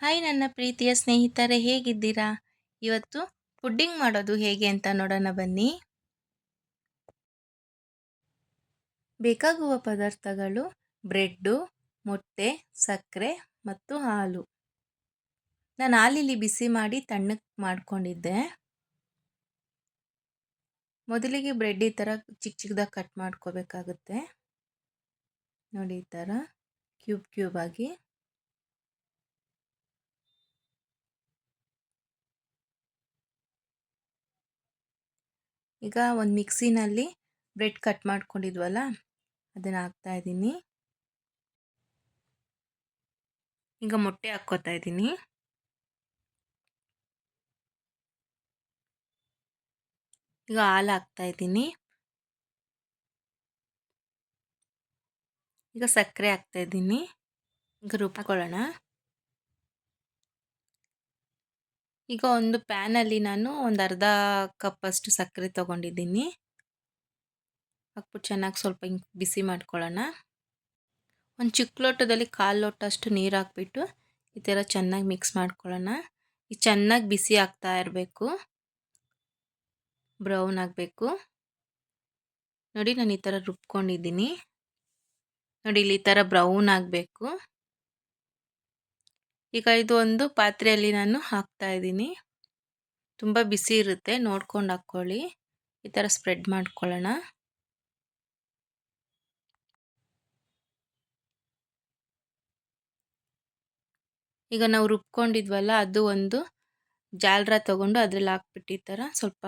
Hi ನನ್ನ ಪ್ರೀತಿಯ ಸ್ನೇಹಿತರೆ, ಹೇಗಿದ್ದೀರಾ? ಇವತ್ತು ಪುಡ್ಡಿಂಗ್ ಮಾಡೋದು ಹೇಗೆ ಅಂತ ನೋಡೋಣ ಬನ್ನಿ. ಬೇಕಾಗುವ ಪದಾರ್ಥಗಳು ಬ್ರೆಡ್ಡು, ಮೊಟ್ಟೆ, ಸಕ್ಕರೆ ಮತ್ತು ಹಾಲು. ನಾನು ಹಾಲಿಲಿ ಬಿಸಿ ಮಾಡಿ ತಣ್ಣಕ್ಕೆ ಮಾಡಿಕೊಂಡಿದ್ದೆ. ಮೊದಲಿಗೆ ಬ್ರೆಡ್ ಈ ಥರ ಚಿಕ್ಕ ಚಿಕ್ಕದಾಗಿ ಕಟ್ ಮಾಡ್ಕೋಬೇಕಾಗುತ್ತೆ. ನೋಡಿ ಈ ಥರ ಕ್ಯೂಬ್ ಕ್ಯೂಬ್ ಈಗ ಒಂದು ಮಿಕ್ಸಿನಲ್ಲಿ ಬ್ರೆಡ್ ಕಟ್ ಮಾಡ್ಕೊಂಡಿದ್ವಲ್ಲ, ಅದನ್ನು ಹಾಕ್ತಾ ಇದ್ದೀನಿ. ಈಗ ಮೊಟ್ಟೆ ಹಾಕ್ಕೋತಾ ಇದ್ದೀನಿ. ಈಗ ಹಾಲು ಹಾಕ್ತಾ ಇದ್ದೀನಿ. ಈಗ ಸಕ್ಕರೆ ಹಾಕ್ತಾ ಇದ್ದೀನಿ. ಈಗ ರುಬ್ಕೊಳ್ಳೋಣ. ಈಗ ಒಂದು ಪ್ಯಾನಲ್ಲಿ ನಾನು ಒಂದು ಅರ್ಧ ಕಪ್ಪಷ್ಟು ಸಕ್ಕರೆ ತೊಗೊಂಡಿದ್ದೀನಿ. ಹಾಕ್ಬಿಟ್ಟು ಚೆನ್ನಾಗಿ ಸ್ವಲ್ಪ ಹಿಂಗೆ ಬಿಸಿ ಮಾಡ್ಕೊಳ್ಳೋಣ. ಒಂದು ಚಿಕ್ಕ ಲೋಟದಲ್ಲಿ ಕಾಲು ಲೋಟ ಅಷ್ಟು ನೀರು ಹಾಕ್ಬಿಟ್ಟು ಈ ಥರ ಚೆನ್ನಾಗಿ ಮಿಕ್ಸ್ ಮಾಡ್ಕೊಳ್ಳೋಣ. ಈ ಚೆನ್ನಾಗಿ ಬಿಸಿ ಆಗ್ತಾ ಇರಬೇಕು. ಬ್ರೌನ್ ಆಗಬೇಕು. ನೋಡಿ ನಾನು ಈ ಥರ ರುಬ್ಕೊಂಡಿದ್ದೀನಿ. ನೋಡಿ ಇಲ್ಲಿ ಈ ಥರ ಬ್ರೌನ್ ಆಗಬೇಕು. ಈಗ ಇದು ಒಂದು ಪಾತ್ರೆಯಲ್ಲಿ ನಾನು ಹಾಕ್ತಾ ಇದ್ದೀನಿ. ತುಂಬ ಬಿಸಿ ಇರುತ್ತೆ, ನೋಡ್ಕೊಂಡು ಹಾಕ್ಕೊಳ್ಳಿ. ಈ ಥರ ಸ್ಪ್ರೆಡ್ ಮಾಡ್ಕೊಳ್ಳೋಣ. ಈಗ ನಾವು ರುಬ್ಕೊಂಡಿದ್ವಲ್ಲ, ಅದು ಒಂದು ಜಾಲ್ರ ತಗೊಂಡು ಅದ್ರಲ್ಲಿ ಹಾಕ್ಬಿಟ್ಟು ಈ ಥರ ಸ್ವಲ್ಪ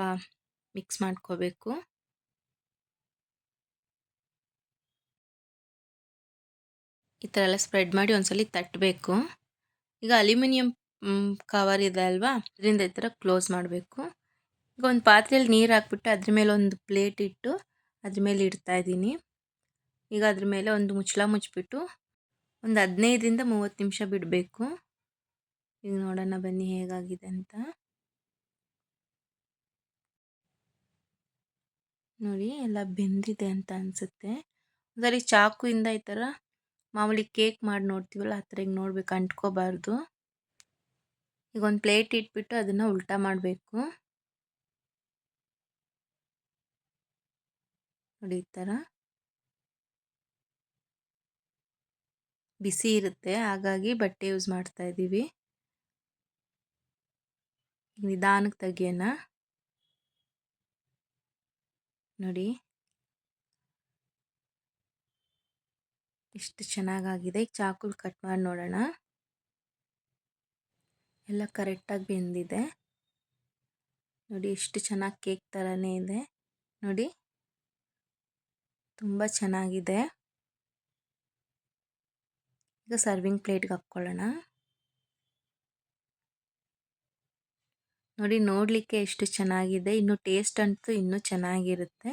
ಮಿಕ್ಸ್ ಮಾಡ್ಕೋಬೇಕು. ಈ ಥರ ಎಲ್ಲ ಸ್ಪ್ರೆಡ್ ಮಾಡಿ ಒಂದ್ಸಲಿ ತಟ್ಟಬೇಕು. ಈಗ ಅಲ್ಯೂಮಿನಿಯಂ ಕವರ್ ಇದೆ ಅಲ್ವಾ? ಅದರಿಂದ ಈ ಥರ ಕ್ಲೋಸ್ ಮಾಡಬೇಕು. ಈಗ ಒಂದು ಪಾತ್ರೆಯಲ್ಲಿ ನೀರು ಹಾಕ್ಬಿಟ್ಟು ಅದ್ರ ಮೇಲೆ ಒಂದು ಪ್ಲೇಟ್ ಇಟ್ಟು ಅದ್ರ ಮೇಲೆ ಇಡ್ತಾ ಇದ್ದೀನಿ. ಈಗ ಅದ್ರ ಮೇಲೆ ಒಂದು ಮುಚ್ಚಳ ಮುಚ್ಚಿಬಿಟ್ಟು ಒಂದು ಹದಿನೈದರಿಂದ ಮೂವತ್ತು ನಿಮಿಷ ಬಿಡಬೇಕು. ಈಗ ನೋಡೋಣ ಬನ್ನಿ ಹೇಗಾಗಿದೆ ಅಂತ. ನೋಡಿ, ಎಲ್ಲ ಬೆಂದಿದೆ ಅಂತ ಅನಿಸುತ್ತೆ. ಸರಿ ಚಾಕುಯಿಂದ ಈ ಥರ ಮಾಮೂಲಿ ಕೇಕ್ ಮಾಡಿ ನೋಡ್ತೀವಲ್ಲ, ಆ ಥರ ಈಗ ನೋಡ್ಬೇಕು ಅಂಟ್ಕೋಬಾರ್ದು. ಈಗ ಒಂದು ಪ್ಲೇಟ್ ಇಟ್ಬಿಟ್ಟು ಅದನ್ನು ಉಲ್ಟಾ ಮಾಡಬೇಕು. ನೋಡಿ ಈ ಥರ. ಬಿಸಿ ಇರುತ್ತೆ, ಹಾಗಾಗಿ ಬಟ್ಟೆ ಯೂಸ್ ಮಾಡ್ತಾ ಇದ್ದೀವಿ. ನಿಧಾನಕ್ಕೆ ತೆಗಿಯೋಣ. ನೋಡಿ. ಎಷ್ಟು ಚೆನ್ನಾಗಾಗಿದೆ. ಈಗ ಚಾಕುಲ್ ಕಟ್ ಮಾಡಿ ನೋಡೋಣ. ಎಲ್ಲ ಕರೆಕ್ಟಾಗಿ ಬೆಂದಿದೆ. ನೋಡಿ ಎಷ್ಟು ಚೆನ್ನಾಗಿ ಕೇಕ್ ಥರನೇ ಇದೆ. ನೋಡಿ. ತುಂಬ ಚೆನ್ನಾಗಿದೆ. ಈಗ ಸರ್ವಿಂಗ್ ಪ್ಲೇಟ್ಗೆ ಹಾಕ್ಕೊಳ್ಳೋಣ. ನೋಡಿ ನೋಡಲಿಕ್ಕೆ ಎಷ್ಟು ಚೆನ್ನಾಗಿದೆ. ಇನ್ನು ಟೇಸ್ಟ್ ಅಂತೂ ಇನ್ನೂ ಚೆನ್ನಾಗಿರುತ್ತೆ.